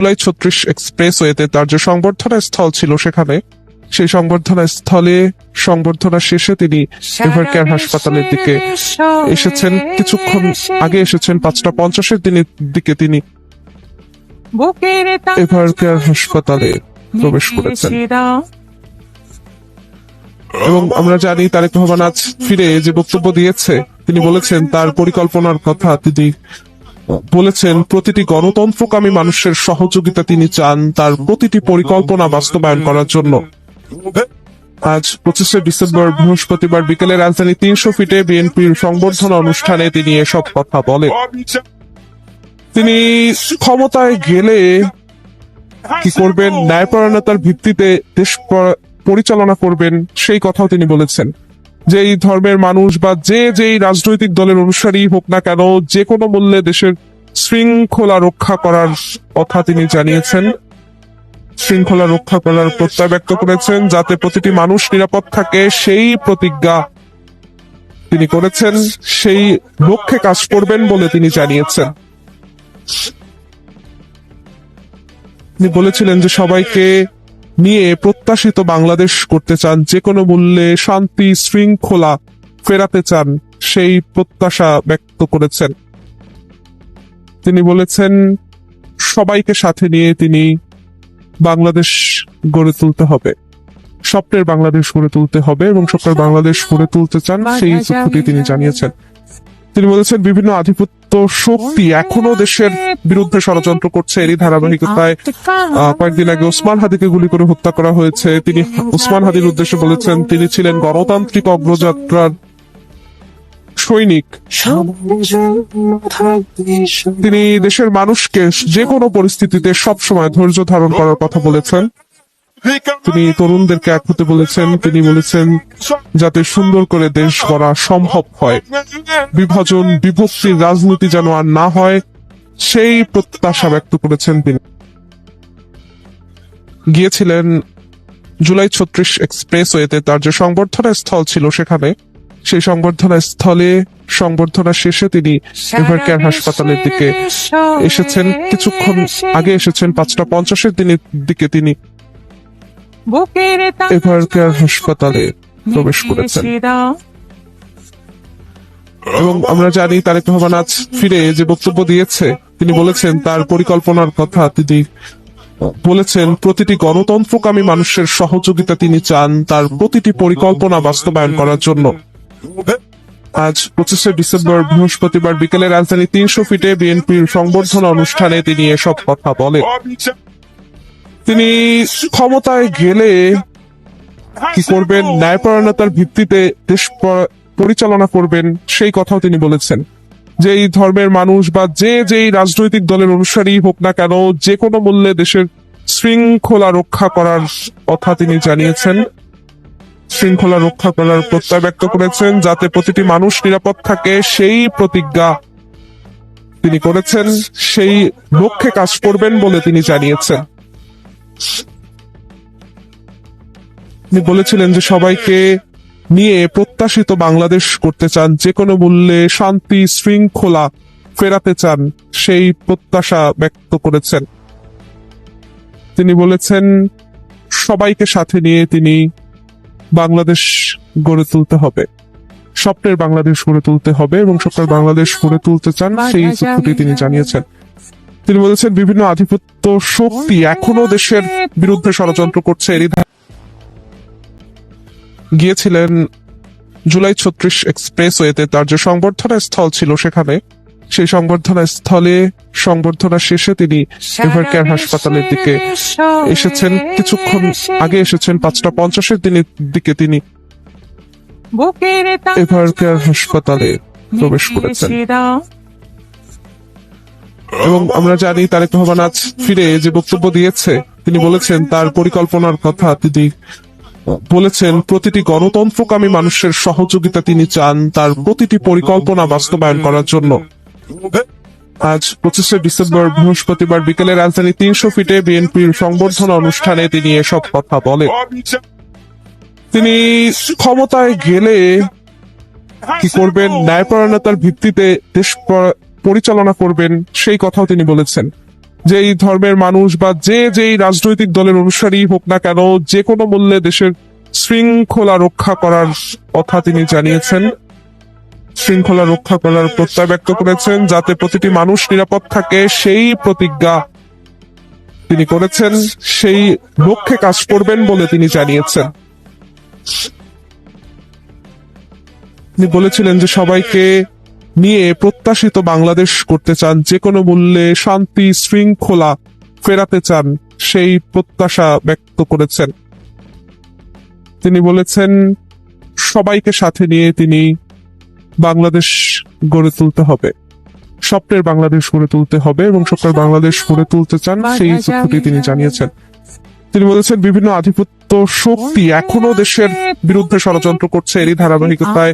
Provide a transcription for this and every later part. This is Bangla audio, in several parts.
জুলাই ছত্রিশ এক্সপ্রেসওয়েতে তার যে সংবর্ধনা স্থল ছিল সেখানে সেই সংবর্ধনা স্থলে সংবর্ধনা শেষে তিনি এভার কেয়ার হাসপাতালের দিকে এসেছেন। কিছুক্ষণ আগে এসেছেন পাঁচটা পঞ্চাশের দিনের দিকে তিনি এভার কেয়ার হাসপাতালে প্রবেশ করেছেন। এবং আমরা জানি তারেক রহমান আজ ফিরে যে বক্তব্য দিয়েছে তিনি বলেছেন তার পরিকল্পনার কথা তিনি বলেছেন, প্রতিটি গণতন্ত্রকামী মানুষের সহযোগিতা তিনি চান তার প্রতিটি পরিকল্পনা বাস্তবায়ন করার জন্য। আজ পঁচিশে ডিসেম্বর বৃহস্পতিবার বিকেলে রাজধানী তিনশো ফিটে বিএনপির সংবর্ধনা অনুষ্ঠানে তিনি এসব কথা বলেন। তিনি ক্ষমতায় গেলে কি করবেন, ন্যায়পরায়ণতার ভিত্তিতে দেশ পরিচালনা করবেন, সেই কথাও তিনি বলেছেন। যে এই ধর্মের মানুষ বা যে যেই রাজনৈতিক দলের অনুসারী হোক না কেন, যে কোনো মূল্যে দেশের শৃঙ্খলা রক্ষা করার কথা তিনি জানিয়েছেন। শৃঙ্খলা রক্ষা করার প্রত্যয় ব্যক্ত করেছেন, যাতে প্রতিটি মানুষ নিরাপদ থাকে, সেই প্রতিজ্ঞা তিনি করেছেন, সেই লক্ষ্যে কাজ করবেন বলে তিনি জানিয়েছেন। তিনি বলেছিলেন যে সবাইকে নিয়ে প্রত্যাশিত বাংলাদেশ করতে চান যে কোনো মূল্যে শান্তি শৃঙ্খলা ফেরাতে চান সেই প্রত্যাশা ব্যক্ত করেছেন। তিনি বলেছেন সবাইকে সাথে নিয়ে তিনি বাংলাদেশ গড়ে তুলতে হবে। স্বপ্নের বাংলাদেশ গড়ে তুলতে হবে এবং স্বপ্নের বাংলাদেশ গড়ে তুলতে চান সেই চুক্তিটি তিনি জানিয়েছেন। তিনি বলেছেন, বিভিন্ন আধিপত্য শক্তি এখনও দেশের বিরুদ্ধে ষড়যন্ত্র করছে। এরই ধারাবাহিকতায় কয়েকদিন আগে ওসমান হাদিকে গুলি করে হত্যা করা হয়েছে। তিনি ওসমান হাদির উদ্দেশ্যে বলেছেন, তিনি ছিলেন গণতান্ত্রিক অগ্রযাত্রার সৈনিক। তিনি দেশের মানুষকে যে কোনো পরিস্থিতিতে সবসময় ধৈর্য ধারণ করার কথা বলেছেন। তিনি তরুণদেরকে এক হতে বলেছেন, তিনি বলেছেন, যাতে সুন্দর করে দেশ গড়া সম্ভব হয়। বিভাজন বিভক্তির রাজনীতি যেন আর না হয়, সেই প্রত্যাশা ব্যক্ত করেছেন তিনি। গিয়েছিলেন জুলাই ছত্রিশ এক্সপ্রেসওয়েতে। তার যে সংবর্ধনা স্থল ছিল সেখানে, সেই সংবর্ধনা স্থলে সংবর্ধনা শেষে তিনি এভার কেয়ার হাসপাতালের দিকে এসেছেন। কিছুক্ষণ আগে এসেছেন, পাঁচটা পঞ্চাশের দিনের দিকে তিনি এভার কেয়ার হাসপাতালে প্রবেশ করেছেন। এবং আমরা জানি তারেক রহমান আজ ফিরে যে বক্তব্য দিয়েছে তিনি বলেছেন তার পরিকল্পনার কথা তিনি বলেছেন প্রতিটি গণতন্ত্রকামী মানুষের সহযোগিতা তিনি চান তার প্রতিটি পরিকল্পনা বাস্তবায়ন করার জন্য। আজ পঁচিশে ডিসেম্বর বৃহস্পতিবার বিকেলে রাজধানী তিনশো ফিটে বিএনপির সংবর্ধনা অনুষ্ঠানে তিনি এসব কথা বলেন। তিনি ক্ষমতায় গেলে কি করবেন? ন্যায়পরায়ণতার ভিত্তিতে দেশ পরিচালনা করবেন, সেই কথাও তিনি বলেছেন। যে এই ধর্মের মানুষ বা যে যেই রাজনৈতিক দলের অনুসারী হোক না কেন, যে কোনো মূল্যে দেশের শৃঙ্খলা রক্ষা করার কথা তিনি জানিয়েছেন। শৃঙ্খলা রক্ষা করার প্রত্যয় ব্যক্ত করেছেন, যাতে প্রতিটি মানুষ নিরাপদ থাকে, সেই প্রতিজ্ঞা তিনি করেছেন, সেই লক্ষ্যে কাজ করবেন বলে তিনি জানিয়েছেন। তিনি বলেছিলেন যে সবাইকে নিয়ে প্রত্যাশিত বাংলাদেশ করতে চান যে কোনো মূল্যে শান্তি শৃঙ্খলা ফেরাতে চান সেই প্রত্যাশা ব্যক্ত করেছেন। তিনি বলেছেন সবাইকে সাথে নিয়ে তিনি বাংলাদেশ গড়ে তুলতে হবে। স্বপ্নের বাংলাদেশ গড়ে তুলতে হবে এবং স্বপ্নের বাংলাদেশ গড়ে তুলতে চান সেই তিনি জানিয়েছেন। তিনি বলেছেন বিভিন্ন আধিপত্য শক্তি এখনও দেশের বিরুদ্ধে ষড়যন্ত্র করছে। এরই গিয়েছিলেন জুলাই ছত্রিশ এক্সপ্রেসওয়েতে। তার যে সংবর্ধনা স্থল ছিল সেখানে সেই সংবর্ধনা স্থলে সংবর্ধনা শেষে তিনি এভার কেয়ার হাসপাতালের দিকে এসেছেন। কিছুক্ষণ আগে এসেছেন পাঁচটা পঞ্চাশের দিনের দিকে তিনি এভার কেয়ার হাসপাতালে প্রবেশ করেছেন। এবং আমরা জানি তারেক রহমান আজ ফিরে যে বক্তব্য দিয়েছে, তিনি বলেছেন তার পরিকল্পনার কথা তিনি বলেছেন, প্রতিটি গণতন্ত্রকামী মানুষের সহযোগিতা তিনি চান তার প্রতিটি পরিকল্পনা বাস্তবায়ন করার জন্য। আজ পঁচিশে ডিসেম্বর বৃহস্পতিবার বিকেলে রাজধানী তিনশো ফিটে বিএনপির সংবর্ধনা অনুষ্ঠানে তিনি এসব কথা বলেন। তিনি ক্ষমতায় গেলে কি করবেন? ন্যায়পরায়ণতার ভিত্তিতে দেশ পরিচালনা করবেন, সেই কথাও তিনি বলেছেন। যেই ধর্মের মানুষ বা যে যেই রাজনৈতিক দলের অনুসারী হোক না কেন, যে কোনো মূল্যে দেশের শৃঙ্খলা রক্ষা করার কথা তিনি জানিয়েছেন। শৃঙ্খলা রক্ষা করার প্রত্যয় ব্যক্ত করেছেন, যাতে প্রতিটি মানুষ নিরাপদ থাকে, সেই প্রতিজ্ঞা তিনি করেছেন, সেই লক্ষ্যে কাজ করবেন বলে তিনি জানিয়েছেন। তিনি বলেছিলেন যে সবাইকে নিয়ে প্রত্যাশিত বাংলাদেশ করতে চান যে কোনো মূল্যে শান্তি শৃঙ্খলা ফেরাতে চান সেই প্রত্যাশা ব্যক্ত করেছেন। তিনি বলেছেন সবাইকে সাথে নিয়ে তিনি বাংলাদেশ গড়ে তুলতে হবে। স্বপ্নের বাংলাদেশ গড়ে তুলতে হবে এবং স্বপ্নের বাংলাদেশ গড়ে তুলতে চান সেই চুক্তিটি তিনি জানিয়েছেন। তিনি বলেছেন, বিভিন্ন আধিপত্য শক্তি এখনও দেশের বিরুদ্ধে ষড়যন্ত্র করছে। এরই ধারাবাহিকতায়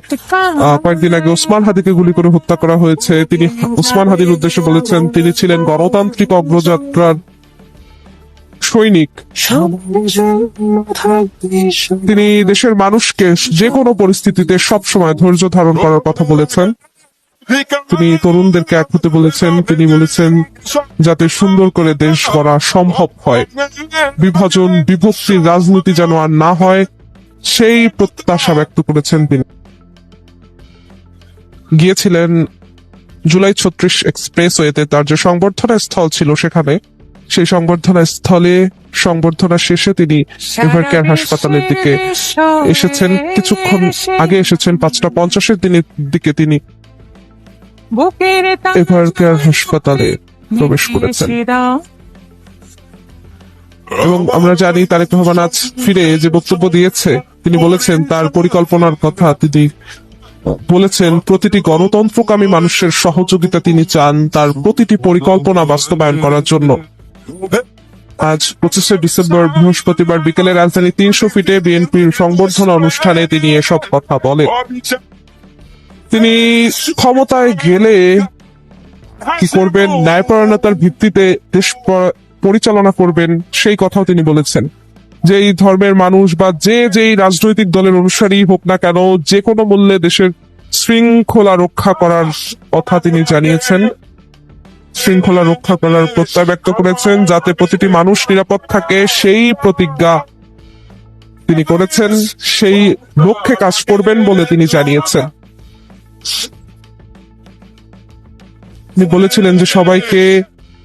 কয়েকদিন আগে ওসমান হাদিকে গুলি করে হত্যা করা হয়েছে। তিনি ওসমান হাদির উদ্দেশ্যে বলেছেন, তিনি ছিলেন গণতান্ত্রিক অগ্রযাত্রার সৈনিক। তিনি দেশের মানুষকে যে কোনো পরিস্থিতিতে সবসময় ধৈর্য ধারণ করার কথা বলেছেন। তিনি তরুণদেরকে এক হতে বলেছেন তিনি বলেছেন যাতে সুন্দর করে দেশ গড়া সম্ভব হয়। বিভাজন বিভক্তির রাজনীতি যেন আর না হয় সেই প্রত্যাশা ব্যক্ত করেছেন তিনি। গিয়েছিলেন জুলাই ছত্রিশ এক্সপ্রেসওয়েতে তার যে সংবর্ধনা স্থল ছিল সেখানে সেই সংবর্ধনা স্থলে সংবর্ধনা শেষে তিনি এভার কেয়ার হাসপাতালের দিকে এসেছেন। কিছুক্ষণ আগে এসেছেন পাঁচটা পঞ্চাশের দিনের দিকে তিনি এভার কেয়ার হাসপাতালে প্রবেশ করেছেন। এবং আমরা জানি তারেক রহমান আজ ফিরে যে বক্তব্য দিয়েছে তিনি বলেছেন তার পরিকল্পনার কথা তিনি বলেছেন প্রতিটি গণতন্ত্রকামী মানুষের সহযোগিতা তিনি চান তার প্রতিটি পরিকল্পনা বাস্তবায়ন করার জন্য। আজ পঁচিশে ডিসেম্বর বৃহস্পতিবার বিকেলে রাজধানী তিনশো ফিটে বিএনপির সংবর্ধনা অনুষ্ঠানে তিনি এসব কথা বলেন। তিনি ক্ষমতায় গেলে কি করবেন? ন্যায়পরায়ণতার ভিত্তিতে দেশ পরিচালনা করবেন, সেই কথাও তিনি বলেছেন। যে এই ধর্মের মানুষ বা যে যেই রাজনৈতিক দলের অনুসারী হোক না কেন, যে কোনো মূল্যে দেশের শৃঙ্খলা রক্ষা করার কথা তিনি জানিয়েছেন। শৃঙ্খলা রক্ষা করার প্রত্যয় ব্যক্ত করেছেন, যাতে প্রতিটি মানুষ নিরাপদ থাকে, সেই প্রতিজ্ঞা তিনি করেছেন, সেই লক্ষ্যে কাজ করবেন বলে তিনি জানিয়েছেন। তিনি বলেছিলেন যে সবাইকে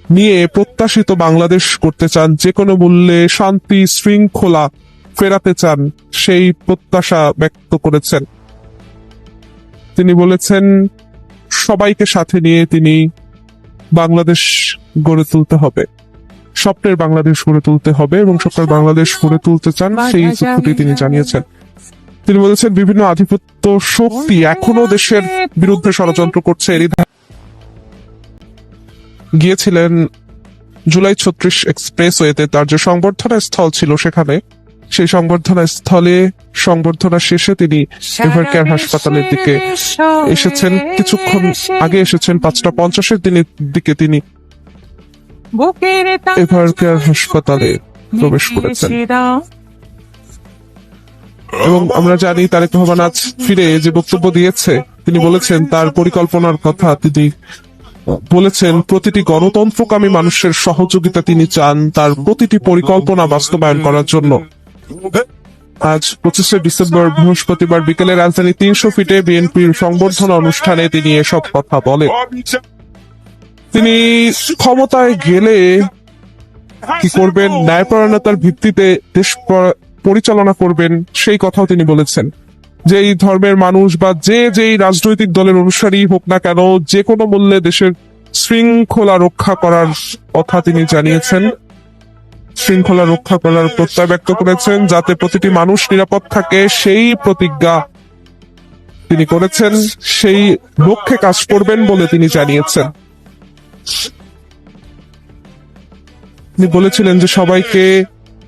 নিয়ে প্রত্যাশিত বাংলাদেশ করতে চান যে কোনো মূল্যে শান্তি শৃঙ্খলা ফেরাতে চান সেই প্রত্যাশা ব্যক্ত করেছেন। তিনি বলেছেন সবাইকে সাথে নিয়ে তিনি বাংলাদেশ গড়ে তুলতে হবে। স্বপ্নের বাংলাদেশ গড়ে তুলতে হবে এবং স্বপ্নের বাংলাদেশ গড়ে তুলতে চান সেই চুক্তিটি তিনি জানিয়েছেন। তিনি বলেছেন বিভিন্ন আধিপত্য শক্তি এখনও দেশের বিরুদ্ধে ষড়যন্ত্র করছে। এরই গিয়েছিলেন জুলাই ছত্রিশ এক্সপ্রেসওয়েতে। তার যে সংবর্ধনা স্থল ছিল সেখানে সেই সংবর্ধনা স্থলে সংবর্ধনা শেষে তিনি এভার কেয়ার হাসপাতালের দিকে এসেছেন। কিছুক্ষণ আগে এসেছেন পাঁচটা পঞ্চাশের দিনের দিকে তিনি এভার কেয়ার হাসপাতালে প্রবেশ করেছেন। এবং আমরা জানি তারেক রহমান আজ ফিরে যে বক্তব্য দিয়েছে, তিনি বলেছেন তার পরিকল্পনার কথা তিনি বলেছেন, প্রতিটি গণতন্ত্রকামী মানুষের সহযোগিতা তিনি চান তার প্রতিটি পরিকল্পনা বাস্তবায়ন করার জন্য। আজ পঁচিশে ডিসেম্বর বৃহস্পতিবার বিকেলে রাজধানী তিনশো ফিটে বিএনপির সংবর্ধনা অনুষ্ঠানে তিনি এসব কথা বলেন। তিনি ক্ষমতায় গেলে কি করবেন? ন্যায়পরায়ণতার ভিত্তিতে দেশ পরিচালনা করবেন, সেই কথাও তিনি বলেছেন। যে এই ধর্মের মানুষ বা যে যেই রাজনৈতিক দলের অনুসারী হোক না কেন, যে কোনো মূল্যে দেশের শৃঙ্খলা রক্ষা করার কথা তিনি জানিয়েছেন। শৃঙ্খলা রক্ষা করার প্রত্যয় ব্যক্ত করেছেন, যাতে প্রতিটি মানুষ নিরাপদ থাকে, সেই প্রতিজ্ঞা তিনি করেছেন, সেই লক্ষ্যে কাজ করবেন বলে তিনি জানিয়েছেন। তিনি বলেছিলেন যে সবাইকে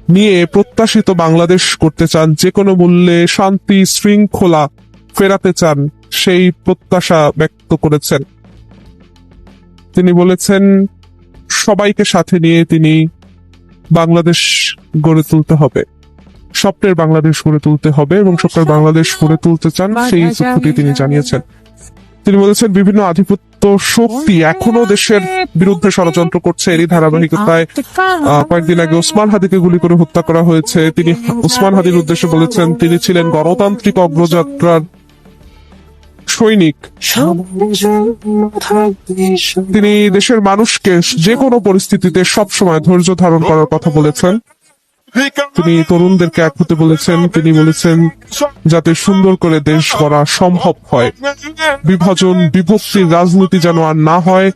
নিয়ে প্রত্যাশিত বাংলাদেশ করতে চান যে কোনো মূল্যে শান্তি শৃঙ্খলা ফেরাতে চান সেই প্রত্যাশা ব্যক্ত করেছেন। তিনি বলেছেন সবাইকে সাথে নিয়ে তিনি বাংলাদেশ গড়ে তুলতে হবে। স্বপ্নের বাংলাদেশ গড়ে তুলতে হবে এবং স্বপ্নের বাংলাদেশ গড়ে তুলতে চান সেই চুক্তিটি তিনি জানিয়েছেন। তিনি বলেছেন বিভিন্ন আধিপত্য শক্তি এখনও দেশের বিরুদ্ধে ষড়যন্ত্র করছে। এরই ধারাবাহিকতায় কয়েকদিন আগে ওসমান হাদিকে গুলি করে হত্যা করা হয়েছে। তিনি ওসমান হাদির উদ্দেশ্যে বলেছেন তিনি ছিলেন গণতান্ত্রিক অগ্রযাত্রার সৈনিক। তিনি দেশের মানুষকে যে কোনো পরিস্থিতিতে সব সময় ধৈর্য ধারণ করার কথা বলেছেন। তিনি তরুণদেরকে এক হতে বলেছেন, তিনি বলেছেন, যাতে সুন্দর করে দেশ গড়া সম্ভব হয়। বিভাজন বিভক্তির রাজনীতি যেন আর না হয়,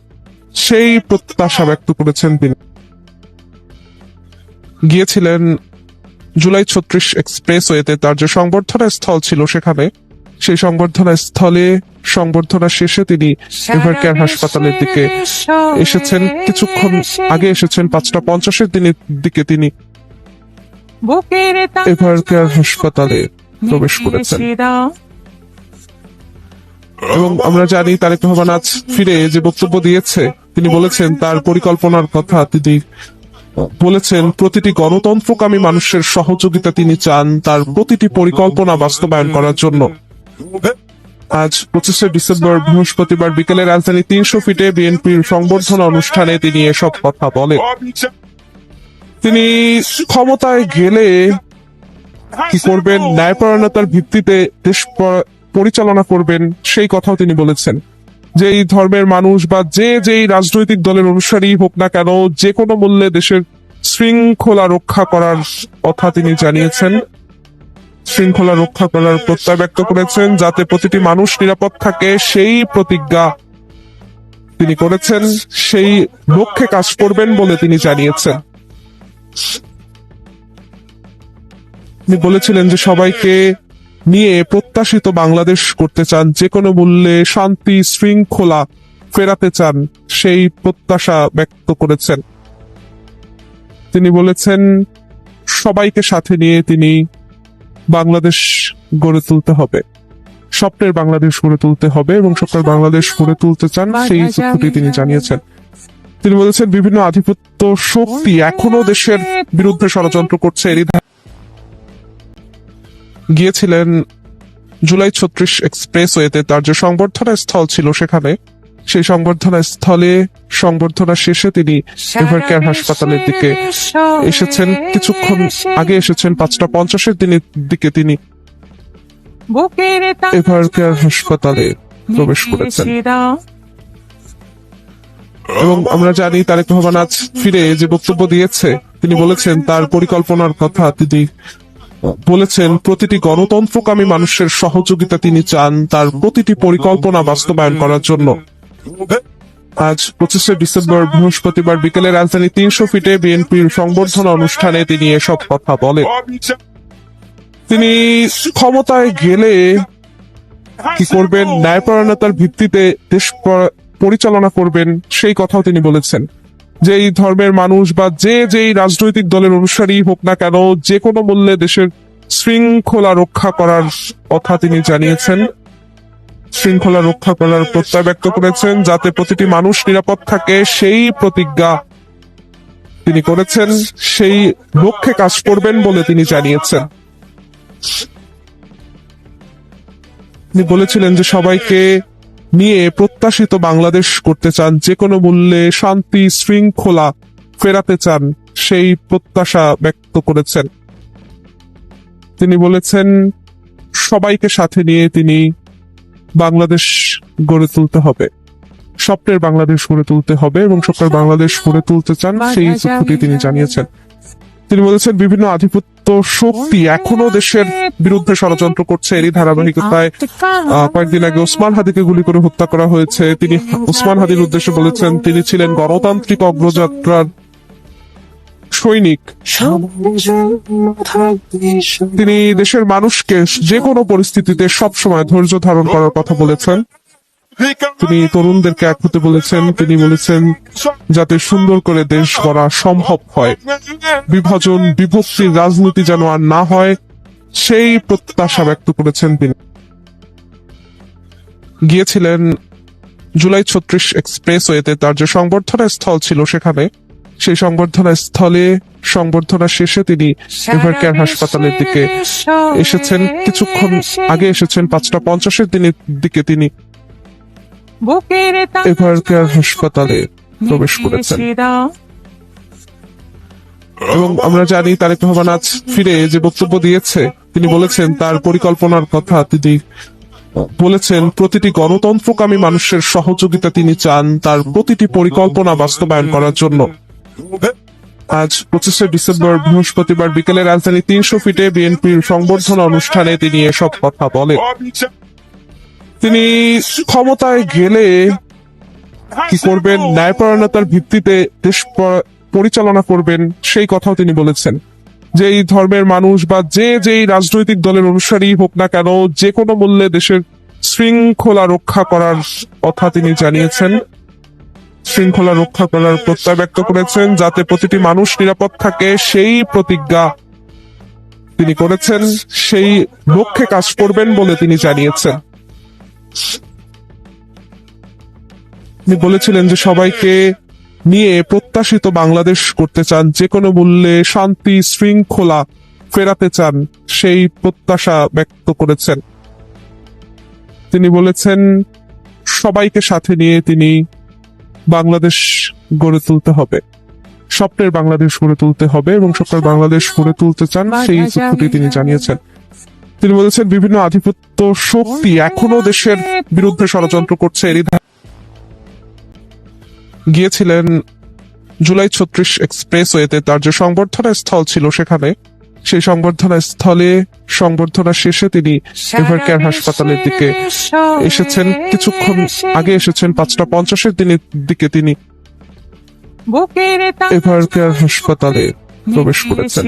সেই প্রত্যাশা ব্যক্ত করেছেন তিনি। গিয়েছিলেন জুলাই ছত্রিশ এক্সপ্রেসওয়েতে। তার যে সংবর্ধনা স্থল ছিল সেখানে, সেই সংবর্ধনা স্থলে সংবর্ধনা শেষে তিনি এভার কেয়ার হাসপাতালের দিকে এসেছেন। কিছুক্ষণ আগে এসেছেন, পাঁচটা পঞ্চাশের দিনের দিকে তিনি এভার কেয়ার হাসপাতালে প্রবেশ করেছেন। এবং আমরা জানি তারেক রহমান আজ ফিরে যে বক্তব্য দিয়েছে তিনি বলেছেন তার পরিকল্পনার কথা তিনি বলেছেন প্রতিটি গণতন্ত্রকামী মানুষের সহযোগিতা তিনি চান তার প্রতিটি পরিকল্পনা বাস্তবায়ন করার জন্য। আজ পঁচিশে ডিসেম্বর বৃহস্পতিবার বিকেলে রাজধানী তিনশো ফিটে বিএনপির সংবর্ধনা অনুষ্ঠানে তিনি এসব কথা বলেন। তিনি ক্ষমতায় গেলে কি করবেন? ন্যায়পরায়ণতার ভিত্তিতে দেশ পরিচালনা করবেন, সেই কথাও তিনি বলেছেন। যে ধর্মের মানুষ বা যে যেই রাজনৈতিক দলের অনুসারী হোক না কেন, যে কোনো মূল্যে দেশের শৃঙ্খলা রক্ষা করার কথা তিনি জানিয়েছেন। শৃঙ্খলা রক্ষা করার প্রত্যয় ব্যক্ত করেছেন, যাতে প্রতিটি মানুষ নিরাপদ থাকে, সেই প্রতিজ্ঞা তিনি করেছেন, সেই লক্ষ্যে কাজ করবেন বলে তিনি জানিয়েছেন। তিনি বলেছিলেন যে সবাইকে নিয়ে প্রত্যাশিত বাংলাদেশ করতে চান যে কোনো মূল্যে শান্তি শৃঙ্খলা ফেরাতে চান সেই প্রত্যাশা ব্যক্ত করেছেন। তিনি বলেছেন সবাইকে সাথে নিয়ে তিনি বাংলাদেশ গড়ে তুলতে হবে। স্বপ্নের বাংলাদেশ গড়ে তুলতে হবে এবং স্বপ্নের বাংলাদেশ গড়ে তুলতে চান সেই তিনি জানিয়েছেন। তিনি বলেছেন বিভিন্ন আধিপত্য শক্তি এখনও দেশের বিরুদ্ধে ষড়যন্ত্র করছে। এরই গিয়েছিলেন জুলাই ছত্রিশ এক্সপ্রেসওয়েতে। তার যে সংবর্ধনা স্থল ছিল সেখানে সেই সংবর্ধনা স্থলে সংবর্ধনা শেষে তিনি এভার কেয়ার হাসপাতালের দিকে এসেছেন। কিছুক্ষণ আগে এসেছেন পাঁচটা পঞ্চাশের দিনের দিকে তিনি এভার কেয়ার হাসপাতালে প্রবেশ করেছেন। এবং আমরা জানি তারেক রহমান আজ ফিরে যে বক্তব্য দিয়েছে, তিনি বলেছেন তার পরিকল্পনার কথা তিনি বলেছেন, প্রতিটি গণতন্ত্রকামী মানুষের সহযোগিতা তিনি চান তার প্রতিটি পরিকল্পনা বাস্তবায়ন করার জন্য। আজ পঁচিশে ডিসেম্বর বৃহস্পতিবার বিকেলে রাজধানী তিনশো ফিটে বিএনপির সংবর্ধনা অনুষ্ঠানে তিনি এসব কথা বলেন। তিনি ক্ষমতায় গেলে কি করবেন? ন্যায়পরায়ণতার ভিত্তিতে দেশ পরিচালনা করবেন, সেই কথাও তিনি বলেছেন। যে এই ধর্মের মানুষ বা যে যেই রাজনৈতিক দলের অনুসারী হোক না কেন, যে কোনো মূল্যে দেশের শৃঙ্খলা রক্ষা করার কথা তিনি জানিয়েছেন। শৃঙ্খলা রক্ষা করার প্রত্যয় ব্যক্ত করেছেন, যাতে প্রতিটি মানুষ নিরাপদ থাকে, সেই প্রতিজ্ঞা তিনি করেছেন, সেই লক্ষ্যে কাজ করবেন বলে তিনি জানিয়েছেন। তিনি বলেছিলেন যে সবাইকে নিয়ে প্রত্যাশিত বাংলাদেশ করতে চান যে কোনো মূল্যে শান্তি শৃঙ্খলা ফেরাতে চান, সেই প্রত্যাশা ব্যক্ত করেছেন। তিনি বলেছেন, সবাইকে সাথে নিয়ে তিনি বাংলাদেশ গড়ে তুলতে হবে। স্বপ্নের বাংলাদেশ গড়ে তুলতে হবে এবং স্বপ্নের বাংলাদেশ গড়ে তুলতে চান, সেই চুক্তিটি তিনি জানিয়েছেন। তিনি বলেছেন, বিভিন্ন আধিপত্য শক্তি এখনও দেশের বিরুদ্ধে ষড়যন্ত্র করছে। এরই ধারাবাহিকতায় কয়েকদিন আগে ওসমান হাদিকে গুলি করে হত্যা করা হয়েছে। তিনি ওসমান হাদির উদ্দেশ্যে বলেছেন, তিনি ছিলেন গণতান্ত্রিক অগ্রযাত্রার সৈনিক। তিনি দেশের মানুষকে যে কোনো পরিস্থিতিতে সব সময় ধৈর্য ধারণ করার কথা বলেছেন। তিনি তরুণদেরকে এক হতে বলেছেন, তিনি বলেছেন, যাতে সুন্দর করে দেশ গড়া সম্ভব হয়। বিভাজন বিভক্তির রাজনীতি যেন আর না হয়, সেই প্রত্যাশা ব্যক্ত করেছেন তিনি। গিয়েছিলেন জুলাই ছত্রিশ এক্সপ্রেসওয়েতে, তার যে সংবর্ধনা স্থল ছিল সেখানে, সেই সংবর্ধনা স্থলে সংবর্ধনা শেষে তিনি এভার কেয়ার হাসপাতালের দিকে এসেছেন। কিছুক্ষণ আগে এসেছেন, পাঁচটা পঞ্চাশের দিনের দিকে তিনি বুকের এভার হাসপাতালে প্রবেশ করেছেন। এবং আমরা জানি তারেক রহমান আজ ফিরে যে বক্তব্য দিয়েছে তিনি বলেছেন তার পরিকল্পনার কথা তিনি বলেছেন প্রতিটি গণতন্ত্রকামী মানুষের সহযোগিতা তিনি চান তার প্রতিটি পরিকল্পনা বাস্তবায়ন করার জন্য। আজ পঁচিশে ডিসেম্বর বৃহস্পতিবার বিকেলে রাজধানী তিনশো ফিটে বিএনপির সংবর্ধনা অনুষ্ঠানে তিনি এসব কথা বলেন। তিনি ক্ষমতায় গেলে কি করবেন? ন্যায়পরায়ণতার ভিত্তিতে দেশ পরিচালনা করবেন, সেই কথাও তিনি বলেছেন। যে এই ধর্মের মানুষ বা যে যেই রাজনৈতিক দলের অনুসারী হোক না কেন, যে কোনো মূল্যে দেশের শৃঙ্খলা রক্ষা করার কথা তিনি জানিয়েছেন। শৃঙ্খলা রক্ষা করার প্রত্যয় ব্যক্ত করেছেন, যাতে প্রতিটি মানুষ নিরাপদ থাকে, সেই প্রতিজ্ঞা তিনি করেছেন, সেই লক্ষ্যে কাজ করবেন বলে তিনি জানিয়েছেন। তিনি বলেছিলেন যে সবাইকে নিয়ে প্রত্যাশিত বাংলাদেশ করতে চান যে কোনো মূল্যে শান্তি শৃঙ্খলা ফেরাতে চান সেই প্রত্যাশা ব্যক্ত করেছেন। তিনি বলেছেন সবাইকে সাথে নিয়ে তিনি বাংলাদেশ গড়ে তুলতে হবে। স্বপ্নের বাংলাদেশ গড়ে তুলতে হবে এবং স্বপ্নের বাংলাদেশ গড়ে তুলতে চান সেই চুক্তিটি তিনি জানিয়েছেন। তিনি বলেছেন বিভিন্ন আধিপত্য শক্তি এখনও দেশের বিরুদ্ধে ষড়যন্ত্র করছে। এরই গিয়েছিলেন জুলাই ছত্রিশ এক্সপ্রেসওয়েতে। তার যে সংবর্ধনা স্থল ছিল সেখানে সেই সংবর্ধনা স্থলে সংবর্ধনা শেষে তিনি এভার কেয়ার হাসপাতালের দিকে এসেছেন। কিছুক্ষণ আগে এসেছেন পাঁচটা পঞ্চাশের দিনের দিকে তিনি এভার কেয়ার হাসপাতালে প্রবেশ করেছেন।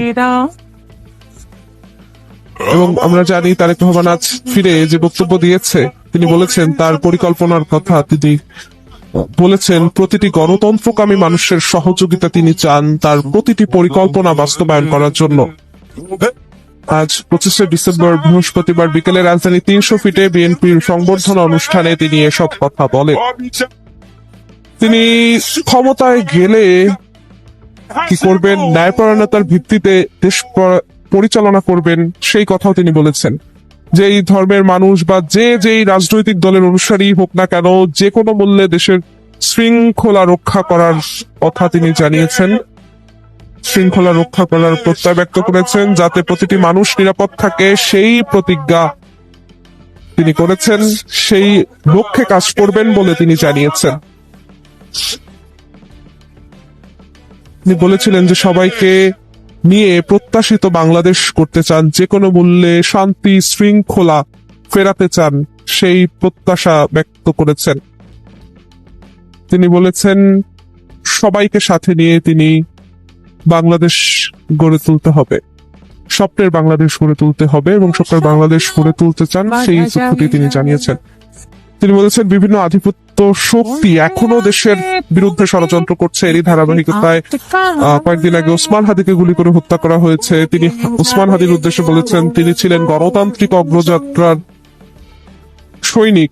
এবং আমরা জানি তারেক রহমান আজ ফিরে যে বক্তব্য দিয়েছে, তিনি বলেছেন, তার পরিকল্পনার কথা তিনি বলেছেন, প্রতিটি গণতন্ত্রকামী মানুষের সহযোগিতা তিনি চান তার প্রতিটি পরিকল্পনা বাস্তবায়ন করার জন্য। আজ পঁচিশে ডিসেম্বর, বৃহস্পতিবার বিকেলে রাজধানী তিনশো ফিটে বিএনপির সংবর্ধনা অনুষ্ঠানে তিনি এসব কথা বলেন। তিনি ক্ষমতায় গেলে কি করবেন? ন্যায়পরায়ণতার ভিত্তিতে দেশ পরিচালনা করবেন, সেই কথাও তিনি বলেছেন। যে এই ধর্মের মানুষ বা যে যেই রাজনৈতিক দলের অনুসারী হোক না কেন, যে কোনো মূল্যে দেশের শৃঙ্খলা রক্ষা করার কথা তিনি জানিয়েছেন। শৃঙ্খলা রক্ষা করার প্রত্যয় ব্যক্ত করেছেন, যাতে প্রতিটি মানুষ নিরাপদ থাকে, সেই প্রতিজ্ঞা তিনি করেছেন, সেই লক্ষ্যে কাজ করবেন বলে তিনি জানিয়েছেন। তিনি বলেছিলেন যে সবাইকে নিয়ে প্রত্যাশিত বাংলাদেশ করতে চান যে কোনো মূল্যে শান্তি শৃঙ্খলা ফেরাতে চান সেই প্রত্যাশা ব্যক্ত করেছেন। তিনি বলেছেন সবাইকে সাথে নিয়ে তিনি বাংলাদেশ গড়ে তুলতে হবে। স্বপ্নের বাংলাদেশ গড়ে তুলতে হবে এবং স্বপ্নের বাংলাদেশ গড়ে তুলতে চান সেই তিনি জানিয়েছেন। তিনি বলেছেন, বিভিন্ন আধিপত্য শক্তি এখনও দেশের বিরুদ্ধে ষড়যন্ত্র করছে। এরই ধারাবাহিকতায় কয়েকদিন আগে ওসমান হাদিকে গুলি করে হত্যা করা হয়েছে। তিনি ওসমান হাদির উদ্দেশ্যে বলেছেন, তিনি ছিলেন গণতান্ত্রিক অগ্রযাত্রার সৈনিক।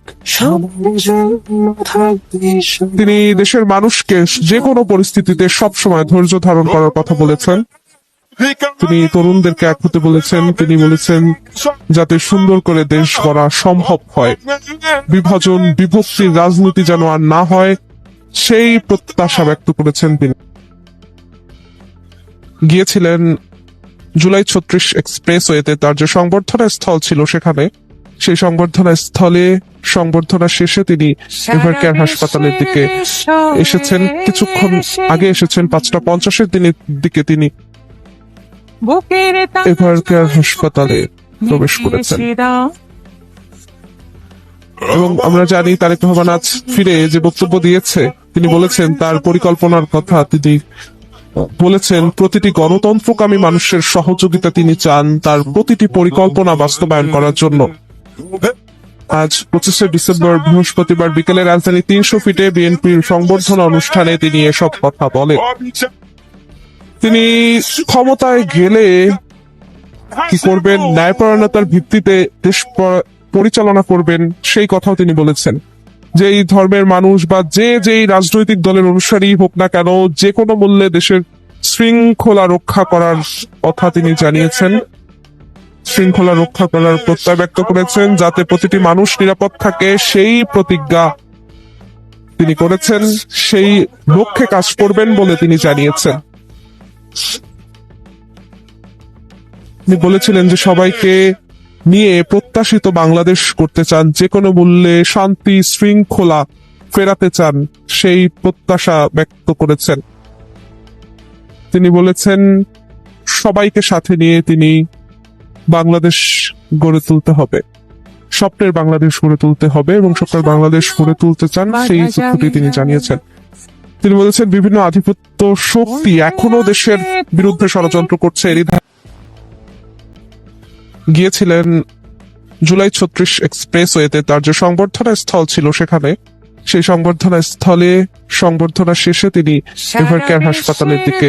তিনি দেশের মানুষকে যে কোনো পরিস্থিতিতে সবসময় ধৈর্য ধারণ করার কথা বলেছেন। তিনি তরুণদেরকে এক হতে বলেছেন তিনি বলেছেন যাতে সুন্দর করে দেশ গড়া সম্ভব হয়। বিভাজন বিভক্তির রাজনীতি যেন আর না হয় সেই প্রত্যাশা ব্যক্ত করেছেন তিনি। গিয়েছিলেন জুলাই ছত্রিশ এক্সপ্রেসওয়েতে। তার যে সংবর্ধনা স্থল ছিল সেখানে সেই সংবর্ধনা স্থলে সংবর্ধনা শেষে তিনি এভার কেয়ার হাসপাতালের দিকে এসেছেন। কিছুক্ষণ আগে এসেছেন পাঁচটা পঞ্চাশের দিনের দিকে তিনি বুকের এভার কেয়ার হাসপাতালে প্রবেশ করেছেন। এবং আমরা জানি তারেক রহমান আজ ফিরে যে বক্তব্য দিয়েছে তিনি বলেছেন তার পরিকল্পনার কথা তিনি বলেছেন প্রতিটি গণতন্ত্রকামী মানুষের সহযোগিতা তিনি চান তার প্রতিটি পরিকল্পনা বাস্তবায়ন করার জন্য। আজ পঁচিশে ডিসেম্বর বৃহস্পতিবার বিকেলে রাজধানী তিনশো ফিটে বিএনপির সংবর্ধনা অনুষ্ঠানে তিনি এসব কথা বলেন। তিনি ক্ষমতায় গেলে কি করবেন? ন্যায়পরায়ণতার ভিত্তিতে দেশ পরিচালনা করবেন, সেই কথাও তিনি বলেছেন। যে এই ধর্মের মানুষ বা যে যেই রাজনৈতিক দলের অনুসারী হোক না কেন, যে কোনো মূল্যে দেশের শৃঙ্খলা রক্ষা করার কথা তিনি জানিয়েছেন। শৃঙ্খলা রক্ষা করার প্রত্যয় ব্যক্ত করেছেন, যাতে প্রতিটি মানুষ নিরাপদ থাকে, সেই প্রতিজ্ঞা তিনি করেছেন, সেই লক্ষ্যে কাজ করবেন বলে তিনি জানিয়েছেন। তিনি বলেছিলেন যে সবাইকে নিয়ে প্রত্যাশিত বাংলাদেশ করতে চান যে কোনো মূল্যে শান্তি শৃঙ্খলা ফেরাতে চান সেই প্রত্যাশা ব্যক্ত করেছেন। তিনি বলেছেন সবাইকে সাথে নিয়ে তিনি বাংলাদেশ গড়ে তুলতে হবে। স্বপ্নের বাংলাদেশ গড়ে তুলতে হবে এবং স্বপ্নের বাংলাদেশ গড়ে তুলতে চান সেই চুক্তিটি তিনি জানিয়েছেন। তিনি বলেছেন বিভিন্ন আধিপত্য শক্তি এখনও দেশের বিরুদ্ধে ষড়যন্ত্র করছে। এরই গিয়েছিলেন জুলাই ছত্রিশ এক্সপ্রেসওয়েতে। তার যে সংবর্ধনা স্থল ছিল সেখানে সেই সংবর্ধনা স্থলে সংবর্ধনা শেষে তিনি এভার কেয়ার হাসপাতালের দিকে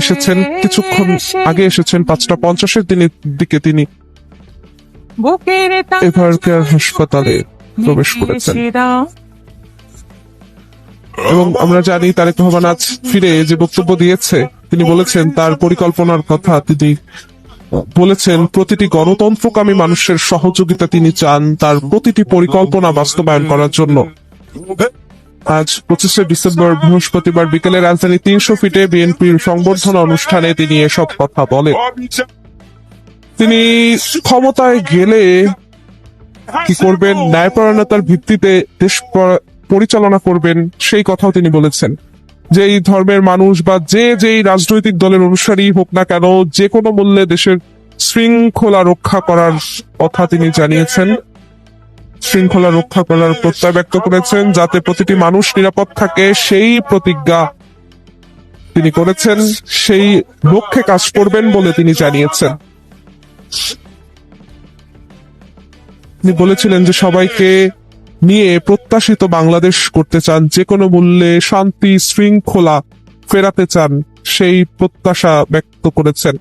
এসেছেন। কিছুক্ষণ আগে এসেছেন পাঁচটা পঞ্চাশের দিনের দিকে তিনি এভার কেয়ার হাসপাতালে প্রবেশ করেছেন। এবং আমরা জানি তারেক রহমান আজ ফিরে যে বক্তব্য দিয়েছে, তিনি বলেছেন তার পরিকল্পনার কথা তিনি বলেছেন, প্রতিটি গণতন্ত্রকামী মানুষের সহযোগিতা তিনি চান তার প্রতিটি পরিকল্পনা বাস্তবায়ন করার জন্য। আজ পঁচিশে ডিসেম্বর বৃহস্পতিবার বিকেলে রাজধানী তিনশো ফিটে বিএনপির সংবর্ধনা অনুষ্ঠানে তিনি এসব কথা বলেন। তিনি ক্ষমতায় গেলে কি করবেন? ন্যায়পরায়ণতার ভিত্তিতে দেশ পরিচালনা করবেন, সেই কথাও তিনি বলেছেন। যে এই ধর্মের মানুষ বা যে যেই রাজনৈতিক দলের অনুসারী হোক না কেন, যে কোনো মূল্যে দেশের শৃঙ্খলা রক্ষা করার কথা তিনি জানিয়েছেন। শৃঙ্খলা রক্ষা করার প্রত্যয় ব্যক্ত করেছেন, যাতে প্রতিটি মানুষ নিরাপদ থাকে, সেই প্রতিজ্ঞা তিনি করেছেন, সেই লক্ষ্যে কাজ করবেন বলে তিনি জানিয়েছেন। তিনি বলেছিলেন যে সবাইকে নিয়ে প্রত্যাশিত বাংলাদেশ করতে চান যে কোনো মূল্যে শান্তি শৃঙ্খলা ফেরাতে চান সেই প্রত্যাশা ব্যক্ত করেছেন।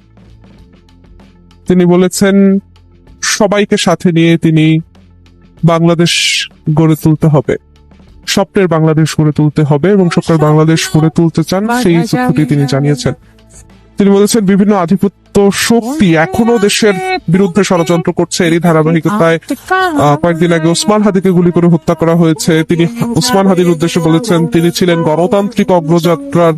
তিনি বলেছেন সবাইকে সাথে নিয়ে তিনি বাংলাদেশ গড়ে তুলতে হবে। স্বপ্নের বাংলাদেশ গড়ে তুলতে হবে এবং স্বপ্নের বাংলাদেশ গড়ে তুলতে চান সেই চুক্তিটি তিনি জানিয়েছেন। তিনি বলেছেন, বিভিন্ন আধিপত্য শক্তি এখনও দেশের বিরুদ্ধে ষড়যন্ত্র করছে। এরই ধারাবাহিকতায় কয়েকদিন আগে ওসমান হাদিকে গুলি করে হত্যা করা হয়েছে। তিনি, ওসমান হাদির উদ্দেশ্যে বলেছেন, তিনি ছিলেন গণতান্ত্রিক অগ্রযাত্রার